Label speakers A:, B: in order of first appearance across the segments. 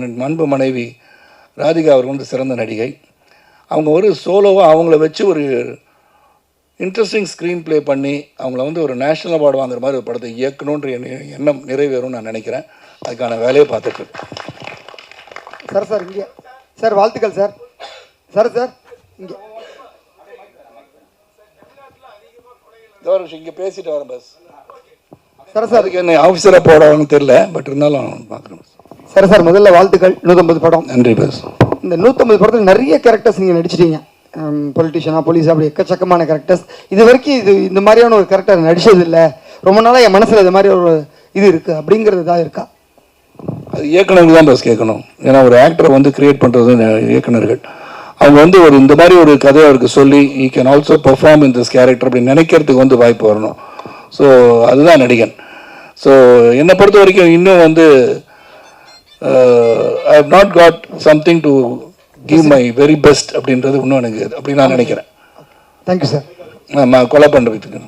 A: என் அன்பு மனைவி ராதிகா அவர் வந்து சிறந்த நடிகை. அவங்க ஒரு சோலோவாக அவங்கள வச்சு ஒரு இன்ட்ரெஸ்டிங் ஸ்க்ரீன் ப்ளே பண்ணி அவங்கள வந்து ஒரு நேஷ்னல் அவார்டு வாங்குற மாதிரி ஒரு படத்தை இயக்கணுன்ற எண்ண- எண்ணம் நிறைவேறும்னு நான் நினைக்கிறேன். அதுக்கான வேலையை பார்த்துட்டு.
B: சார் சார் இங்கே. சார் வாழ்த்துக்கள் சார். சார் சார் இங்கே.
A: ஒரு இங்கே பேசிட்டு வரேன் பஸ்
B: சார் சார்.
A: அதுக்கு என்ன ஆஃபீஸராக போடுவாங்கன்னு தெரில பட் இருந்தாலும் பார்க்குறேன்
B: சார் சார் முதல்ல வாழ்த்துக்கள். நூற்றம்பது படம்.
A: நன்றி பஸ்
B: இந்த நூற்றம்பது படத்தில் நிறைய கேரக்டர்ஸ் நீங்கள் நடிச்சிட்டீங்க. பொலிட்டிஷியனாக போலீஸ் அப்படி எக்கச்சக்கமான கேரக்டர்ஸ் இது வரைக்கும் இது இந்த மாதிரியான ஒரு கேரக்டர் நடிச்சது இல்லை ரொம்ப நாளாக என் மனசில் இது மாதிரி ஒரு இது இருக்குது அப்படிங்கிறது தான் இருக்கா?
A: அது இயக்குனருக்கு தான் பஸ் கேட்கணும். ஏன்னா ஒரு ஆக்டரை வந்து கிரியேட் பண்ணுறது இயக்குனர்கள் அவங்க வந்து ஒரு இந்த மாதிரி ஒரு கதையை அவருக்கு சொல்லி I can also perform in this character அப்படி நினைக்கிறதுக்கு வந்து வாய்ப்பு வரணும். ஸோ அதுதான் நடிகன். ஸோ என்னை பொறுத்த வரைக்கும் இன்னும் வந்து I have not got something to give my very best அப்படின்றது இன்னும் எனக்கு அப்படி நான் நினைக்கிறேன்.
B: தேங்க்யூ சார்
A: நான் கொலை பண்ணுறதுக்கு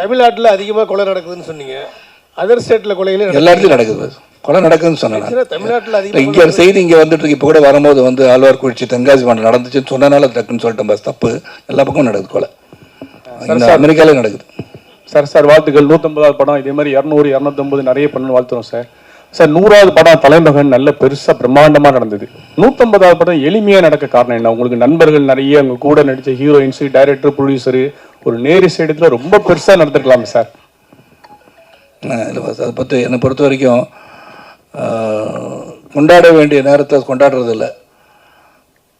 C: தமிழ்நாட்டில் அதிகமாக கொலை நடக்குதுன்னு சொன்னீங்க. அதர் ஸ்டேட்டில் கொலைகளே நடக்குது.
A: எல்லா இடத்துலையும் நடக்குது. கொலை நடக்குதுன்னு சொன்னேன்.
C: தமிழ்நாட்டில்
A: இங்க ஒரு செய்தி இங்க வந்துட்டு இருக்கு. இப்போ கூட வரும்போது வந்து ஆழ்வார்குறிச்சி தென்காசி மாவட்டம் நடந்துச்சுன்னு சொன்னனால டக்குன்னு சொல்லிட்டேன் பஸ் தப்பு. எல்லா பக்கமும் நடக்குது கொலை. இந்த அமெரிக்காலே நடக்குது.
D: சார் சார் வாழ்த்துக்கள். நூற்றம்பதாவது படம் இதே மாதிரி இரநூறு இரநூத்தம்பது நிறைய பண்ணு வாழ்த்துறோம் சார். சார் நூறாவது படம் தலைமகன் நல்ல பெருசா பிரம்மாண்டமா நடந்தது. நூற்றம்பதாவது படம் எளிமையா நடக்க காரணம் என்ன? உங்களுக்கு நண்பர்கள் நிறைய உங்க கூட நடிச்ச ஹீரோயின்ஸ் டைரக்டர் ப்ரொடியூசர் ஒரு நேரு இடத்துல ரொம்ப பெருசா நடந்துருக்கலாம் சார்.
A: இல்ல பஸ் அதை பற்றி என்னை பொறுத்த வரைக்கும் கொண்டாட வேண்டிய நேரத்தை கொண்டாடுறது இல்ல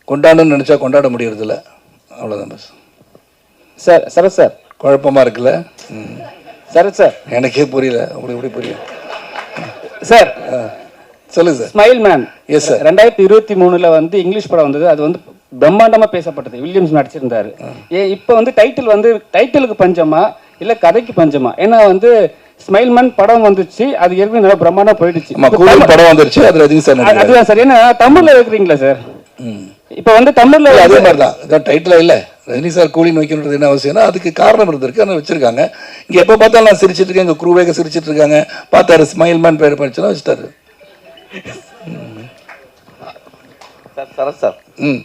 A: கொண்டாடணும்னு நினச்சா கொண்டாட முடியறது இல்ல அவ்வளோதான் பஸ்
E: சார் சரத் சார்
A: குழப்பமா இருக்குல்ல? ம்.
E: சரத் சார்.
A: எனக்கே புரியல. அப்படி எப்படி புரியும்?
E: சார்.
A: சொல்லுங்க sir.
E: Smile man
A: Yes, sir.
E: ரெண்டாயிரத்தி இருபத்தி மூணுல வந்து இங்கிலீஷ் படம் வந்தது. அது வந்து பிரம்மாண்டமா பேசப்பட்டது. வில்லியம்ஸ் நடிச்சிருந்தாரு. ஏ இப்போ வந்து டைட்டில் வந்து டைட்டிலுக்கு பஞ்சமா இல்ல கதைக்கு பஞ்சமா? ஏன்னா வந்து ஸ்மைல் மேன் படம் வந்துச்சு. அது ஏற்கனவே நல்லா பிரம்மாண்டமா போயிடுச்சு.
A: படம் வந்துருச்சு. அது ரஜினி சார்
E: அது-
A: நடிக்கிறாரு.
E: அதுதான் சார். ஏன்னா தமிழ்ல இருக்கிறீங்களா சார். இப்போ வந்து தமிழ்ல
A: இல்ல, அதே மாதிரி தான் இதான் டைட்டில் இல்லை. ரஜினி சார் கூலின்னு வைக்கணுன்றது என்ன அவசியம்னா அதுக்கு காரணம் இருந்திருக்கு. ஆனால் வச்சிருக்காங்க. இங்கே எப்போ பார்த்தாலும் நான் சிரிச்சிட்டு இருக்கேன் எங்கள் குரூவேக சிரிச்சிட்டு இருக்காங்க. பார்த்தாரு ஸ்மைல் மேன் பேர் படிச்சுன்னா வச்சுட்டாரு.
F: Sir Sarath sir.
A: ம்.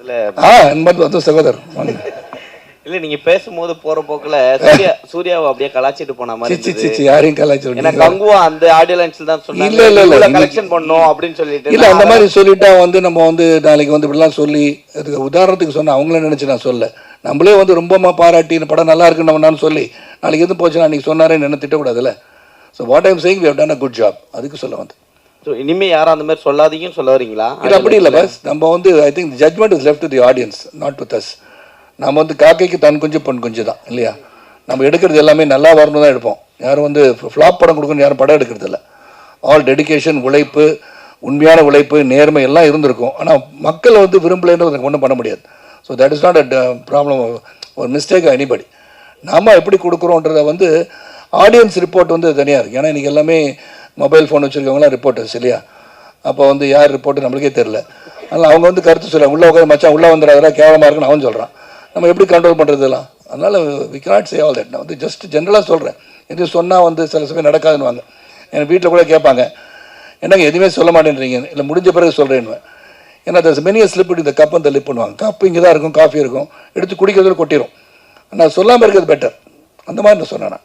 F: இல்ல
A: ஆ என் வந்து சகோதரர். வாங்க.
F: இல்ல நீங்க பேசும்போது போற போக்குல சூர்யா சூர்யாவை அப்படியே கலாச்சிட்டு போன மாதிரி
A: யாரையும் கலாய்ச்சி
F: ஏன்னா. கங்குவா அந்த ஆடியோ லான்ச்ல தான் சொன்னாங்க.
A: இல்ல, இல்ல, இல்ல.
F: கலெக்ஷன் பண்ணோம் அப்படின்னு சொல்லிட்டு
A: இல்ல அந்த மாதிரி சொல்லிட்டா வந்து நம்ம வந்து நாளைக்கு வந்து இப்படிலாம் சொல்லி அதுக்கு உதாரணத்துக்கு சொன்ன அவங்கள நினைச்சு நான் சொல்ல நம்மளே வந்து ரொம்பமா பாராட்டி இந்த படம் நல்லா இருக்குன்னு நம்ம சொல்லி நாளைக்கு எது போச்சுன்னா அன்னைக்கு சொன்னாரே என்ன திட்டக்கூடாதுல்ல so what I'm saying we done a good job அதுக்கு சொல்ல வந்து
F: So, இனிமே யாரும் அந்த மாதிரி சொல்லாதீங்கன்னு சொல்ல வரீங்களா?
A: இது அப்படி இல்லை பஸ் நம்ம வந்து I think judgment is left the audience not with us நம்ம வந்து காக்கைக்கு தன் குஞ்சு பொன் குஞ்சு தான் இல்லையா? நம்ம எடுக்கிறது எல்லாமே நல்லா வரணும் தான் எடுப்போம். யாரும் வந்து ஃப்ளாப் படம் கொடுக்கணும் யாரும் படம் எடுக்கிறது இல்லை ஆல் டெடிகேஷன் உழைப்பு உண்மையான உழைப்பு நேர்மை எல்லாம் இருந்திருக்கும். ஆனால் மக்கள் வந்து விரும்பலைன்றது ஒன்றும் பண்ண முடியாது. So that is not a problem ஒரு மிஸ்டேக் எனிபடி நாம் எப்படி கொடுக்குறோன்றத வந்து ஆடியன்ஸ் ரிப்போர்ட் வந்து தனியாக இருக்குது ஏன்னா இன்றைக்கி எல்லாமே மொபைல் ஃபோன் வச்சுருக்கவங்களாம் ரிப்போர்ட்டர்ஸ் இல்லையா? அப்போ வந்து யார் ரிப்போர்ட்டு நம்மளுக்கே தெரில அதனால் அவங்க வந்து கருத்து சொல்கிறாங்க உள்ளே உட்காந்து மச்சான் உள்ளே வந்துடாதா கேவலமாக இருக்குன்னு அவன் சொல்கிறான் நம்ம எப்படி கண்ட்ரோல் பண்ணுறதுலாம் அதனால் we cannot say all that. நான் வந்து ஜஸ்ட் ஜென்ரலாக சொல்கிறேன் எது சொன்னால் வந்து சில சமயம் நடக்காதுன்னு வாங்க என் வீட்டில் கூட கேட்பாங்க. என்னங்க எதுவுமே சொல்ல மாட்டேன்றீங்க? இல்லை முடிஞ்ச பிறகு சொல்கிறேன்னு ஏன்னா தஸ் மெனிய ஸ்லிப் இந்த கப் அந்த லிப் பண்ணுவாங்க கப் இங்கே தான் இருக்கும் காஃபி இருக்கும். எடுத்து குடிக்கிறதுல கொட்டிடும் நான் சொல்லாமல் இருக்கிறது பெட்டர் அந்த மாதிரி நான் சொன்னேன் நான்.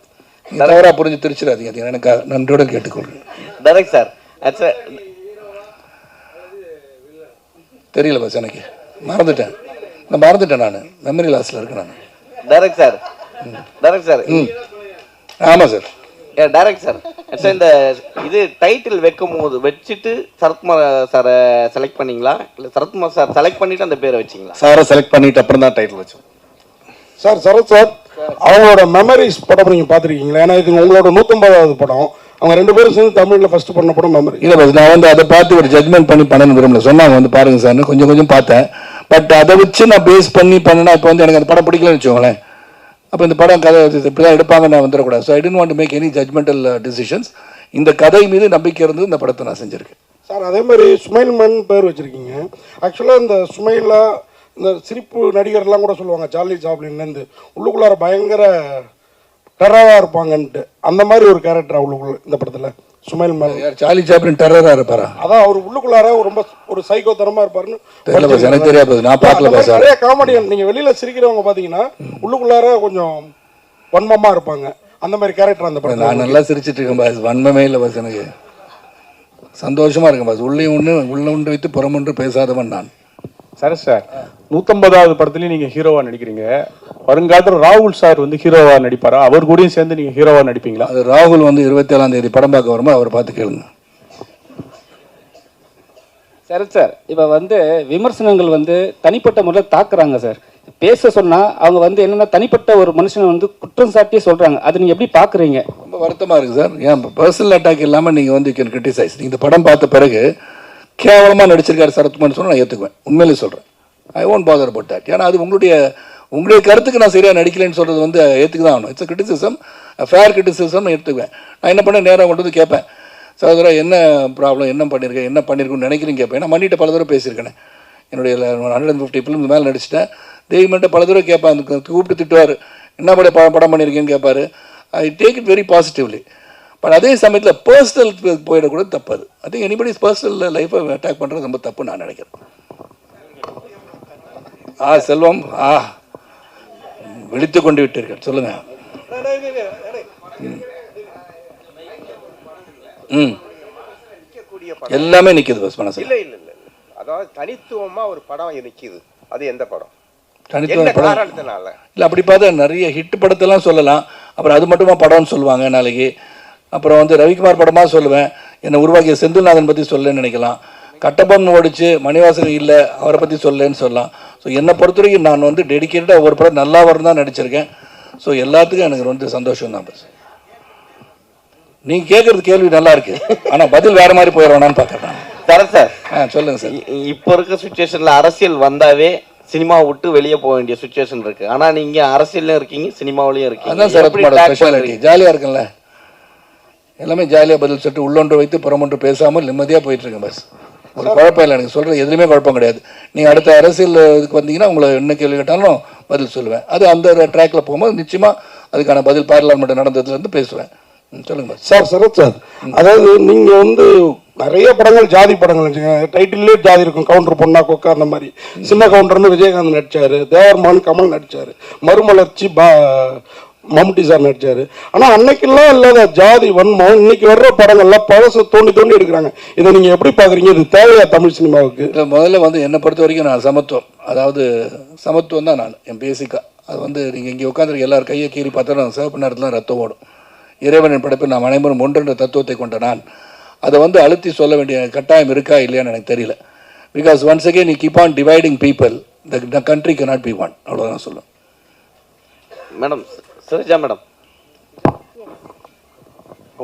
A: தவறாக புரிஞ்சு திருச்சிடாதீங்க. அது எனக்கு நன்றியோட கேட்டுக்கொள்கிறேன்.
F: டைரக்ட் சார்
A: தெரியல பஸ் எனக்கு. மறந்துட்டேன். நான் மறந்துட்டேன் நான். மெமரி லாஸில் இருக்கேன் நான்.
F: டைரக்ட் சார் டைரக்ட் சார்
A: ம். ஆமாம் சார்
F: டைரக்ட் சார் ஆக்சுவலா இந்த இது டைட்டில் வைக்கும் போது வச்சுட்டு சரத்குமார் சாரை செலக்ட் பண்ணீங்களா? இல்ல சரத்குமார் சார் செலக்ட் பண்ணிட்டு அந்த பேரை வச்சீங்களா?
G: சாரை செலக்ட் பண்ணிட்டு அப்புறம் தான் டைட்டில் வச்சோம்.
C: சார் சரத் சார் அவங்களோட மெமரிஸ் படம் நீங்க பார்த்துருக்கீங்களா? ஏன்னா இது உங்களோட நூற்றம்பதாவது படம். அவங்க ரெண்டு பேரும் சேர்ந்து தமிழ்ல ஃபர்ஸ்ட் பண்ண படம் மெமரி
A: இல்லை நான் வந்து அதை பார்த்து ஒரு ஜட்மெண்ட் பண்ணி பண்ணணும் விரும்பல. சொன்னாங்க வந்து பாருங்க சார்னு கொஞ்சம் கொஞ்சம் பார்த்தேன். பட் அதை வச்சு நான் பேஸ் பண்ணி பண்ணினா இப்போ வந்து எனக்கு அந்த படம் பிடிக்கலன்னு வச்சுக்கோங்களேன். அப்போ இந்த படம் கதை இப்படி தான் எடுப்பாங்க நான் வந்துடக்கூடாது. So I don't want make any judgmental decisions இந்த கதை மீது நம்பிக்கை இருந்து இந்த படத்தை நான் செஞ்சுருக்கேன்.
C: சார் அதே மாதிரி சுமைல் மன் பேர் வச்சுருக்கீங்க. ஆக்சுவலாக இந்த சுமைலா இந்த சிரிப்பு நடிகர்லாம் கூட சொல்லுவாங்க சார்லி சாப்ளின்லேருந்து உள்ளுக்குள்ளார பயங்கர டெரராக இருப்பாங்கன்ட்டு அந்த மாதிரி ஒரு கேரக்டர் அவளுக்குள்ள இந்த படத்தில். சுமைல் மேலே.
A: யார்? சார்லி சாப்ளின் டெரரா இருப்பாரா?
C: அதான் அவர் உள்ளுக்குள்ளார ஒரு ரொம்ப ஒரு சைக்கோ தரமா இருப்பாருன்னு
A: தெரியல பாஸ் எனக்கு தெரியாது பாஸ் நான் பார்க்கல பாஸ்
C: நிறைய காமெடியன் நீங்க வெளியில சிரிக்கிறவங்க பாத்தீங்கன்னா உள்ளுக்குள்ளார கொஞ்சம் வன்மமா இருப்பாங்க. அந்த மாதிரி கேரக்டர் அந்த படத்துல.
A: நான் நல்லா சிரிச்சிட்டு இருக்கேன் பாஸ் வன்மமே இல்லை பாஸ் எனக்கு. சந்தோஷமா இருக்கேன் பாஸ் உள்ளே ஒன்று உள்ள ஒன்று வைத்து புறம் ஒன்று பேசாதவன் நான்.
D: சரி சார் நூத்தம்பதாவது படத்துலயும் நீங்க ஹீரோவா நடிக்கிறீங்க. வருங்காலத்துல ராகுல் சார் வந்து ஹீரோவா நடிப்பாரா? அவர் கூடயும் சேர்ந்து நீங்க ஹீரோவா நடிப்பீங்களா?
A: அது ராகுல் வந்து இருபத்தி ஏழாம் தேதி படம் பார்க்க வரும்போது அவரை பார்த்து கேளுங்க.
E: சரி சார். இப்போ வந்து விமர்சனங்கள் வந்து தனிப்பட்ட முறையில் தாக்குறாங்க சார். பேச சொன்னா அவங்க வந்து என்னன்னா தனிப்பட்ட ஒரு மனுஷனை வந்து குற்றம் சாட்டியே சொல்றாங்க. அது நீங்க எப்படி பாக்குறீங்க?
A: ரொம்ப வருத்தமாக இருக்குது சார். ஏன் பர்சனல் அட்டாக் இல்லாமல் நீங்கள் வந்து கேன் கிரிட்டிசைஸ் நீங்கள் இந்த படம் பார்த்த பிறகு கேவலமாக நடிச்சிருக்காரு சரத்குமார்னு சொன்னா நான் ஏற்றுக்குவேன் உண்மையிலே சொல்கிறேன் I won't bother about that. ஏன்னா அது உங்களுடைய உங்களுடைய கருத்துக்கு நான் சரியாக நடிக்கலைன்னு சொல்கிறது வந்து ஏற்றுக்கு தான் ஆகணும். இட்ஸ் கிரிட்டிசிசம் ஃபேர் கிரிட்டிசிசம் எடுத்துக்குவேன் நான் என்ன பண்ணேன்? நேராக கொண்டு வந்து கேட்பேன். சகோதரா என்ன ப்ராப்ளம் என்ன பண்ணியிருக்கேன் என்ன பண்ணியிருக்குன்னு நினைக்கிறேன்னு கேட்பேன். ஏன்னா மன்னிட்ட பல தடவை பேசியிருக்கேன். என்னுடைய ஹண்ட்ரட் அண்ட் ஃபிஃப்டி ஃபிலிம்ஸ் மேலே நடிச்சிட்டேன். தெய்வம்ட்ட பல தடவை கேட்பேன். அந்த கூப்பிட்டு திட்டுவார். என்ன படம் ப- படம் பண்ணியிருக்கேன்னு கேட்பார். I take it very positively but அதே சமயத்தில் பர்சனல் போயிடக்கூட தப்பு அது ஐ திங்க் எனிபடி பர்சனல் லைஃப்பை அட்டாக் பண்ணுறது ரொம்ப தப்பு நான் நினைக்கிறேன். ஆ செல்வம் ஆ. விழித்து கொண்டு விட்டீர்கள் சொல்லுங்க. ம். எல்லாமே நிற்கிது பஸ் மனசில்.
H: இல்ல இல்ல இல்ல. அதாவது தனித்துவமா ஒரு படம் நிக்குது. அது எந்த படம்?
A: தனித்துவ படம்? இல்லை அப்படி பார்த்தா நிறைய ஹிட் படத்தெல்லாம் சொல்லலாம். அப்புறம் அது மட்டுமா படம்னு சொல்லுவாங்க நாளைக்கு. அப்புறம் வந்து ரவிக்குமார் படமாக சொல்லுவேன். என்னை உருவாக்கிய செந்தில்நாதன் பற்றி சொல்லலன்னு நினைக்கலாம். கட்டபொம்மன் ஓடிச்சு மணிவாசன் இல்லை அவரை பற்றி சொல்லலன்னு சொல்லலாம். ஸோ என்னை பொறுத்த வரைக்கும் நான் வந்து டெடிக்கேட்டடாக ஒவ்வொரு படம் நல்லா வரும் தான் நடிச்சிருக்கேன். ஸோ எல்லாத்துக்கும் எனக்கு வந்து சந்தோஷம் தான் பஸ் நீங்கள் கேட்குறது கேள்வி நல்லா இருக்கு. ஆனால் பதில் வேறு மாதிரி போயிடுவானான்னு பார்க்குறேன்.
F: சரத் சார்.
A: ஆ சொல்லுங்கள் சார்
F: இப்போ இருக்க சுச்சுவேஷன்ல அரசியல் வந்தாவே சினிமா விட்டு வெளியே போக வேண்டிய சுச்சுவேஷன் இருக்கு. ஆனா நீங்க அரசியல்லையும் இருக்கீங்க சினிமாவிலையும் இருக்கீங்க.
A: அதான்
F: tackle
A: ஸ்பெஷாலிட்டி? ஜாலியாக இருக்குல்ல எல்லாமே ஜாலியாக பதில் சொல்லிட்டு உள்ளொன்று வைத்து புறமொன்று பேசாமல் நிம்மதியாக போயிட்டு இருக்கேன் பஸ் ஒரு குழப்பம் இல்லை எனக்கு சொல்கிறது எதுலையுமே குழப்பம் கிடையாது. நீங்கள் அடுத்த அரசியல் இதுக்கு வந்தீங்கன்னா உங்களை என்ன கேள்வி கேட்டாலும் பதில் சொல்லுவேன். அது அந்த ட்ராக்ல போகும்போது நிச்சயமாக அதுக்கான பதில் பார்லிமெண்ட் நடந்ததுலேருந்து பேசுவேன். ம், சொல்லுங்க பஸ்
C: சார் சரத் சார் அதாவது நீங்க வந்து நிறைய படங்கள் ஜாதி படங்கள் வச்சுக்கோங்க. டைட்டிலே ஜாதி இருக்கும். கவுண்டர் பொண்ணா கொக்கா அந்த மாதிரி. சின்ன கவுண்டர்னு விஜயகாந்த் நடிச்சாரு. தேவர்மான் கமல் நடிச்சாரு. மறுமலர்ச்சி பா மம்முட்டி சார் நடிச்சாரு. ஆனா அன்னைக்கெல்லாம் இல்லாத ஜாதி வன்மம் இன்னைக்கு வர்ற படங்கள்லாம் பழச தோண்டி தோண்டி எடுக்கிறாங்க. இதை நீங்க எப்படி பாக்குறீங்க? இது தேவையா தமிழ் சினிமாவுக்கு?
A: இல்லை முதல்ல வந்து என்னை பொறுத்த வரைக்கும் நான் சமத்துவம். அதாவது சமத்துவம் தான் நான் என் பேசிக்காக அது வந்து நீங்கள் இங்கே உட்காந்துருக்க எல்லார் கையை கீறி பார்த்தாலும் சிவப்பு நேரத்தில் ரத்தம் ஓடும். இறைவனின் படைப்பில் நாம் அனைவரும் ஒன்றென்ற தத்துவத்தை கொண்ட நான். அதை வந்து அழுத்தி சொல்ல வேண்டிய கட்டாயம் இருக்கா இல்லையான்னு எனக்கு தெரியல. Because once again we keep on dividing people the country cannot be one அவ்வளோதான் சொல்லுவேன்
F: மேடம் சரிஜா மேடம்.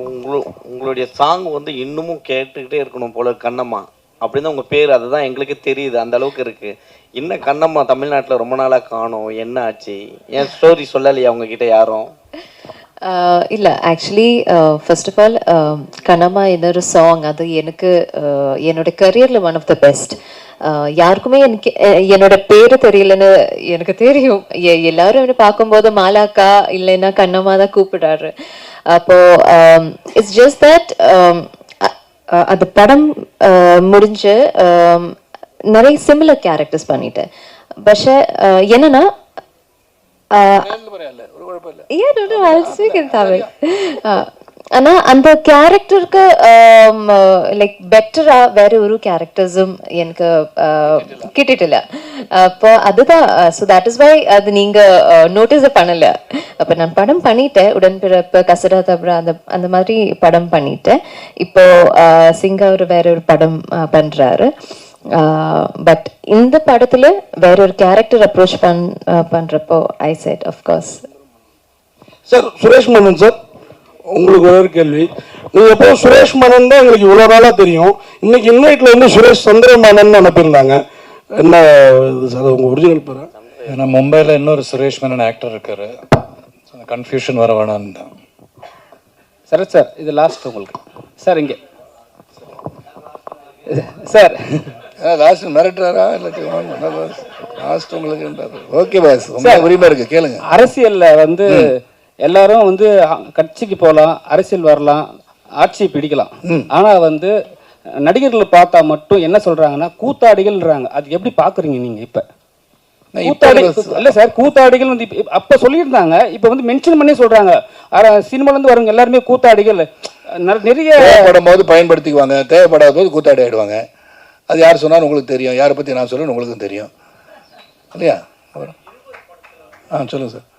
F: உங்களு உங்களுடைய சாங் வந்து இன்னமும் கேட்டுக்கிட்டே இருக்கணும் போல கண்ணம்மா. அப்படின்னு உங்க பேர் அதுதான் எங்களுக்கு தெரியுது அந்த அளவுக்கு இருக்கு. என்ன கண்ணம்மா தமிழ்நாட்டுல ரொம்ப நாளா காணோம் என்ன ஆச்சு? ஏன் ஸ்டோரி சொல்லலையா உங்ககிட்ட யாரும்?
I: ஆஹ் actually first of all Kannamma இன்னொரு சாங் அது எனக்கு என்னோட கரியரில் ஒன் ஆஃப் த பெஸ்ட் யாருக்குமே எனக்கு என்னோட பேரு தெரியலன்னு எனக்கு தெரியும். எல்லாரும் என்ன பார்க்கும்போது மாலாக்கா இல்லைன்னா கண்ணம்மா தான் கூப்பிடுறாரு. அப்போ இட்ஸ் ஜஸ்ட் தட் அந்த படம் முடிஞ்சு நிறைய சிமிலர் கேரக்டர்ஸ் பண்ணிட்டேன். பட் என்னன்னா ஆஹ் Yeah, ஆனா அந்த கேரக்டருக்கு லைக் பெட்டரா வேற ஒரு கேரக்டர்ஸும் எனக்கு uh, கிட்டிட்டில்ல. அப்போ அதுதான் ஸோ தட் இஸ் வை அது நீங்க uh, நோட்டீஸ் பண்ணல. அப்ப நான் படம் பண்ணிட்டேன். உடன்பிறப்பு கசடா தபரா அந்த அந்த மாதிரி படம் பண்ணிட்டேன். இப்போ uh, சிங்கா ஒரு வேற ஒரு படம் uh, பண்றாரு. Uh, பட் இந்த படத்துல வேற ஒரு கேரக்டர் அப்ரோச் பண் பண்றப்போ I said course
C: sir Suresh Mannan sir உங்களுக்கு ஒரே கேள்வி. நீங்க எப்போ சுரேஷ் மன்னன் தான் எங்களுக்கு இவ்வளவு நாளா தெரியும். இன்னைக்கு இன்வைட்ல வந்து சுரேஷ் சந்திரமேனன் அனுப்பியிருந்தாங்க. என்ன இது சார் உங்க ஒரிஜினல் பேரா?
G: ஏன்னா மும்பையில் இன்னொரு சுரேஷ் மேனன் ஆக்டர் இருக்காரு. கன்ஃபியூஷன் வர வேணாம்னு தான்.
E: சரத் சார் இது லாஸ்ட் உங்களுக்கு. சார் இங்கே. சார்
A: லாஸ்ட் மிரட்டுறாரா? இல்லாட்டி லாஸ்ட் உங்களுக்கு ஓகே பாஸ் உரிமை இருக்கு. கேளுங்க.
E: அரசியல்ல வந்து எல்லாரும் வந்து கட்சிக்கு போகலாம் அரசியல் வரலாம் ஆட்சியை பிடிக்கலாம். ஆனா வந்து நடிகர்களை பார்த்தா மட்டும் என்ன சொல்றாங்கன்னா கூத்தாடிகள்ன்றாங்க. அது எப்படி பாக்குறீங்க நீங்க இப்ப? இல்ல சார் கூத்தாடிகள் வந்து அப்ப சொல்லியிருந்தாங்க இப்ப வந்து மென்ஷன் பண்ணி சொல்றாங்க. அர- சினிமால இருந்து வரவங்க எல்லாருமே கூத்தாடிகள். நிறைய
A: தேவைப்படும் போது பயன்படுத்திக்குவாங்க. தேவைப்படாத போது கூத்தாடி ஆயிடுவாங்க. அது யார் சொன்னாலும் உங்களுக்கு தெரியும். யாரை பற்றி நான் சொல்லுன்னு உங்களுக்கும் தெரியும். இல்லையா? அப்புறம்? ஆ சொல்லுங்கள் சார்.